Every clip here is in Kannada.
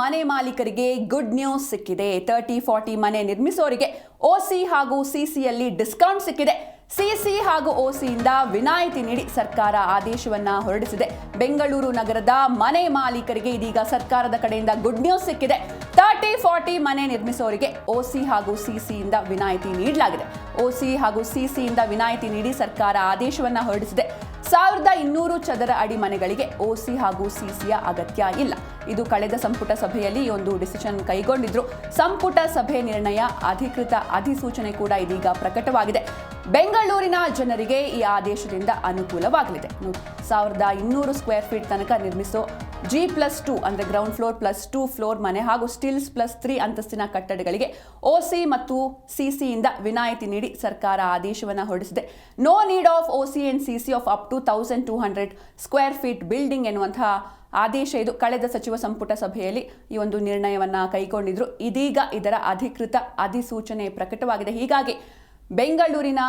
ಮನೆ ಮಾಲೀಕರಿಗೆ ಗುಡ್ ನ್ಯೂಸ್ ಸಿಕ್ಕಿದೆ. ತರ್ಟಿ ಫಾರ್ಟಿ ಮನೆ ನಿರ್ಮಿಸೋರಿಗೆ ಓಸಿ ಹಾಗೂ ಸಿಸಿಯಲ್ಲಿ ಡಿಸ್ಕೌಂಟ್ ಸಿಕ್ಕಿದೆ. ಸಿಸಿ ಹಾಗೂ ಓಸಿಯಿಂದ ವಿನಾಯಿತಿ ನೀಡಿ ಸರ್ಕಾರ ಆದೇಶವನ್ನ ಹೊರಡಿಸಿದೆ. ಬೆಂಗಳೂರು ನಗರದ ಮನೆ ಮಾಲೀಕರಿಗೆ ಇದೀಗ ಸರ್ಕಾರದ ಕಡೆಯಿಂದ ಗುಡ್ ನ್ಯೂಸ್ ಸಿಕ್ಕಿದೆ. ತರ್ಟಿ ಫಾರ್ಟಿ ಮನೆ ನಿರ್ಮಿಸೋರಿಗೆ ಓಸಿ ಹಾಗೂ ಸಿಸಿಯಿಂದ ವಿನಾಯಿತಿ ನೀಡಲಾಗಿದೆ. ಓಸಿ ಹಾಗೂ ಸಿಸಿಯಿಂದ ವಿನಾಯಿತಿ ನೀಡಿ ಸರ್ಕಾರ ಆದೇಶವನ್ನ ಹೊರಡಿಸಿದೆ. ಸಾವಿರದ ಇನ್ನೂರು ಚದರ ಅಡಿ ಮನೆಗಳಿಗೆ ಓಸಿ ಹಾಗೂ ಸಿಸಿಯ ಅಗತ್ಯ ಇಲ್ಲ. ಇದು ಕಳೆದ ಸಂಪುಟ ಸಭೆಯಲ್ಲಿ ಒಂದು ಡಿಸಿಷನ್ ಕೈಗೊಂಡಿದ್ರು. ಸಂಪುಟ ಸಭೆ ನಿರ್ಣಯ ಅಧಿಕೃತ ಅಧಿಸೂಚನೆ ಕೂಡ ಇದೀಗ ಪ್ರಕಟವಾಗಿದೆ. ಬೆಂಗಳೂರಿನ ಜನರಿಗೆ ಈ ಆದೇಶದಿಂದ ಅನುಕೂಲವಾಗಲಿದೆ. ಸಾವಿರದ ಇನ್ನೂರು ಸ್ಕ್ವೇರ್ ಫೀಟ್ ತನಕ ನಿರ್ಮಿಸೋ ಜಿ ಪ್ಲಸ್ ಟೂ ಅಂದರೆ ground floor plus two floor ಮನೆ ಹಾಗೂ ಸ್ಟಿಲ್ಸ್ ಪ್ಲಸ್ ತ್ರೀ ಅಂತಸ್ತಿನ ಕಟ್ಟಡಗಳಿಗೆ ಓಸಿ ಮತ್ತು ಸಿಸಿಯಿಂದ ವಿನಾಯಿತಿ ನೀಡಿ ಸರ್ಕಾರ ಆದೇಶವನ್ನು ಹೊರಡಿಸಿದೆ. No need of OC and CC of up to thousand two hundred square feet building ಎನ್ನುವಂತಹ ಆದೇಶ ಇದು. ಕಳೆದ ಸಚಿವ ಸಂಪುಟ ಸಭೆಯಲ್ಲಿ ಈ ಒಂದು ನಿರ್ಣಯವನ್ನು ಕೈಗೊಂಡಿದ್ರು. ಇದೀಗ ಇದರ ಅಧಿಕೃತ ಅಧಿಸೂಚನೆ ಪ್ರಕಟವಾಗಿದೆ. ಹೀಗಾಗಿ ಬೆಂಗಳೂರಿನ,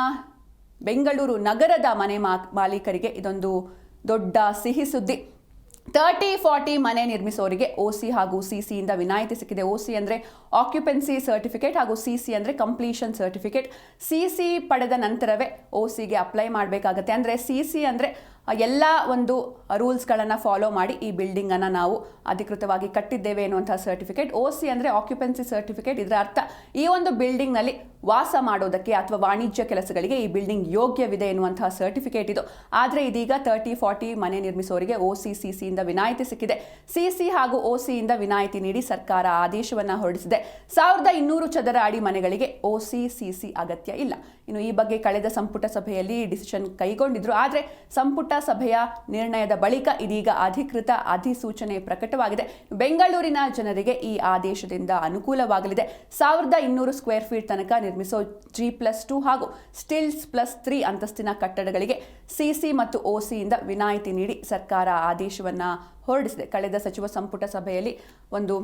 ಬೆಂಗಳೂರು ನಗರದ ಮನೆ ಮಾಲೀಕರಿಗೆ ಇದೊಂದು ದೊಡ್ಡ ಸಿಹಿ ಸುದ್ದಿ. ತರ್ಟಿ ಫಾರ್ಟಿ ಮನೆ ನಿರ್ಮಿಸೋರಿಗೆ ಸಿ ಹಾಗೂ ಸಿ ಸಿಯಿಂದ ವಿನಾಯಿತಿ ಸಿಕ್ಕಿದೆ. ಓಸಿ ಅಂದರೆ ಆಕ್ಯುಪೆನ್ಸಿ ಸರ್ಟಿಫಿಕೇಟ್ ಹಾಗೂ ಸಿ ಸಿ ಅಂದರೆ ಕಂಪ್ಲೀಷನ್ ಸರ್ಟಿಫಿಕೇಟ್ ಸಿ ಸಿ ಪಡೆದ ನಂತರವೇ ಒ ಸಿಗೆ ಅಪ್ಲೈ ಮಾಡಬೇಕಾಗತ್ತೆ. ಅಂದರೆ ಸಿ ಸಿ ಅಂದರೆ ಎಲ್ಲ ಒಂದು ರೂಲ್ಸ್ಗಳನ್ನು ಫಾಲೋ ಮಾಡಿ ಈ ಬಿಲ್ಡಿಂಗನ್ನು ನಾವು ಅಧಿಕೃತವಾಗಿ ಕಟ್ಟಿದ್ದೇವೆ ಎನ್ನುವಂತಹ ಸರ್ಟಿಫಿಕೇಟ್ ಒ ಸಿ ಅಂದರೆ ಆಕ್ಯುಪೆನ್ಸಿ ಸರ್ಟಿಫಿಕೇಟ್ ಇದರ ಅರ್ಥ ಈ ಒಂದು ಬಿಲ್ಡಿಂಗ್ನಲ್ಲಿ ವಾಸ ಮಾಡೋದಕ್ಕೆ ಅಥವಾ ವಾಣಿಜ್ಯ ಕೆಲಸಗಳಿಗೆ ಈ ಬಿಲ್ಡಿಂಗ್ ಯೋಗ್ಯವಿದೆ ಎನ್ನುವಂತಹ ಸರ್ಟಿಫಿಕೇಟ್ ಇದು. ಆದರೆ ಇದೀಗ ತರ್ಟಿ ಫಾರ್ಟಿ ಮನೆ ನಿರ್ಮಿಸೋರಿಗೆ ಓ ಸಿ ಸಿ ಸಿಯಿಂದ ವಿನಾಯಿತಿ ಸಿಕ್ಕಿದೆ. ಸಿಸಿ ಹಾಗೂ ಓ ಸಿಯಿಂದ ವಿನಾಯಿತಿ ನೀಡಿ ಸರ್ಕಾರ ಆದೇಶವನ್ನು ಹೊರಡಿಸಿದೆ. ಸಾವಿರದ ಇನ್ನೂರು ಚದರ ಅಡಿ ಮನೆಗಳಿಗೆ ಓ ಸಿ ಅಗತ್ಯ ಇಲ್ಲ. ಇನ್ನು ಈ ಬಗ್ಗೆ ಕಳೆದ ಸಂಪುಟ ಸಭೆಯಲ್ಲಿ ಡಿಸಿಷನ್ ಕೈಗೊಂಡಿದ್ರು. ಆದರೆ ಸಂಪುಟ ಸಭೆಯ ನಿರ್ಣಯದ ಬಳಿಕ ಇದೀಗ ಅಧಿಕೃತ ಅಧಿಸೂಚನೆ ಪ್ರಕಟವಾಗಿದೆ. ಬೆಂಗಳೂರಿನ ಜನರಿಗೆ ಈ ಆದೇಶದಿಂದ ಅನುಕೂಲವಾಗಲಿದೆ. ಸಾವಿರದ ಇನ್ನೂರು ಸ್ಕ್ವೇರ್ ಫೀಟ್ ತನಕ ನಿರ್ಮಿಸೋ ಜಿ ಪ್ಲಸ್ ಟು ಹಾಗೂ ಸ್ಟಿಲ್ಸ್ ಪ್ಲಸ್ ತ್ರೀ ಅಂತಸ್ತಿನ ಕಟ್ಟಡಗಳಿಗೆ ಸಿಸಿ ಮತ್ತು ಓಸಿಯಿಂದ ವಿನಾಯಿತಿ ನೀಡಿ ಸರ್ಕಾರ ಆದೇಶವನ್ನು ಹೊರಡಿಸಿದೆ. ಕಳೆದ ಸಚಿವ ಸಂಪುಟ ಸಭೆಯಲ್ಲಿ ಒಂದು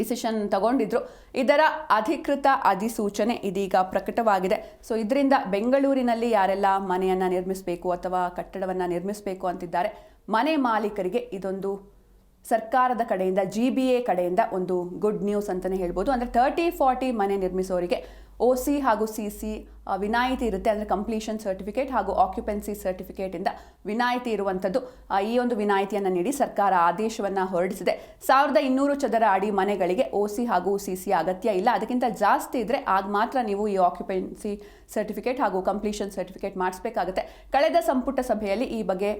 ಡಿಸಿಷನ್ ತಗೊಂಡಿದ್ರು. ಇದರ ಅಧಿಕೃತ ಅಧಿಸೂಚನೆ ಇದೀಗ ಪ್ರಕಟವಾಗಿದೆ. ಸೊ, ಇದರಿಂದ ಬೆಂಗಳೂರಿನಲ್ಲಿ ಯಾರೆಲ್ಲ ಮನೆಯನ್ನು ನಿರ್ಮಿಸಬೇಕು ಅಥವಾ ಕಟ್ಟಡವನ್ನು ನಿರ್ಮಿಸಬೇಕು ಅಂತಿದ್ದಾರೆ, ಮನೆ ಮಾಲೀಕರಿಗೆ ಇದೊಂದು ಸರ್ಕಾರದ ಕಡೆಯಿಂದ, ಜಿ ಬಿ ಎ ಕಡೆಯಿಂದ ಒಂದು ಗುಡ್ ನ್ಯೂಸ್ ಅಂತಲೇ ಹೇಳ್ಬೋದು. ಅಂದರೆ ತರ್ಟಿ ಫಾರ್ಟಿ ಮನೆ ನಿರ್ಮಿಸೋರಿಗೆ ಒ ಸಿ ಹಾಗೂ ಸಿ ಸಿ ವಿನಾಯಿತಿ ಇರುತ್ತೆ ಅಂದರೆ ಕಂಪ್ಲೀಷನ್ ಸರ್ಟಿಫಿಕೇಟ್ ಹಾಗೂ ಆಕ್ಯುಪೆನ್ಸಿ ಸರ್ಟಿಫಿಕೇಟಿಂದ ವಿನಾಯಿತಿ ಇರುವಂಥದ್ದು ಈ ಒಂದು ವಿನಾಯಿತಿಯನ್ನು ನೀಡಿ ಸರ್ಕಾರ ಆದೇಶವನ್ನು ಹೊರಡಿಸಿದೆ. ಸಾವಿರದ ಇನ್ನೂರು ಚದರ ಅಡಿ ಮನೆಗಳಿಗೆ ಒ ಸಿ ಹಾಗೂ ಸಿ ಸಿ ಅಗತ್ಯ ಇಲ್ಲ. ಅದಕ್ಕಿಂತ ಜಾಸ್ತಿ ಇದ್ದರೆ ಆಗ ಮಾತ್ರ ನೀವು ಈ ಆಕ್ಯುಪೆನ್ಸಿ ಸರ್ಟಿಫಿಕೇಟ್ ಹಾಗೂ ಕಂಪ್ಲೀಷನ್ ಸರ್ಟಿಫಿಕೇಟ್ ಮಾಡಿಸಬೇಕಾಗುತ್ತೆ. ಕಳೆದ ಸಂಪುಟ ಸಭೆಯಲ್ಲಿ ಈ ಬಗ್ಗೆ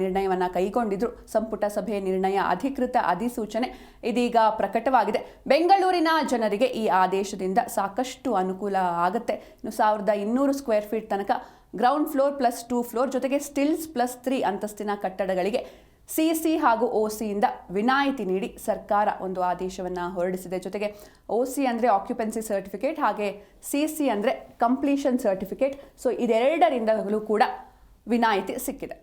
ನಿರ್ಣಯವನ್ನು ಕೈಗೊಂಡಿದ್ರು. ಸಂಪುಟ ಸಭೆಯ ನಿರ್ಣಯ ಅಧಿಕೃತ ಅಧಿಸೂಚನೆ ಇದೀಗ ಪ್ರಕಟವಾಗಿದೆ. ಬೆಂಗಳೂರಿನ ಜನರಿಗೆ ಈ ಆದೇಶದಿಂದ ಸಾಕಷ್ಟು ಅನುಕೂಲ ಆಗುತ್ತೆ. ಇನ್ನು ಇನ್ನೂರು ಸ್ಕ್ವೇರ್ ಫೀಟ್ ತನಕ ground floor plus two floor ಜೊತೆಗೆ ಸ್ಟಿಲ್ಸ್ ಪ್ಲಸ್ ತ್ರೀ ಅಂತಸ್ತಿನ ಕಟ್ಟಡಗಳಿಗೆ ಸಿಸಿ ಹಾಗೂ ಒ ಸಿಯಿಂದ ವಿನಾಯಿತಿ ನೀಡಿ ಸರ್ಕಾರ ಒಂದು ಆದೇಶವನ್ನು ಹೊರಡಿಸಿದೆ. ಜೊತೆಗೆ ಒ ಸಿ ಅಂದರೆ ಆಕ್ಯುಪೆನ್ಸಿ ಸರ್ಟಿಫಿಕೇಟ್ ಹಾಗೆ ಸಿ ಸಿ ಅಂದರೆ ಕಂಪ್ಲೀಷನ್ ಸರ್ಟಿಫಿಕೇಟ್ ಸೊ ಇದೆರಡರಿಂದಲೂ ಕೂಡ ವಿನಾಯಿತಿ ಸಿಕ್ಕಿದೆ.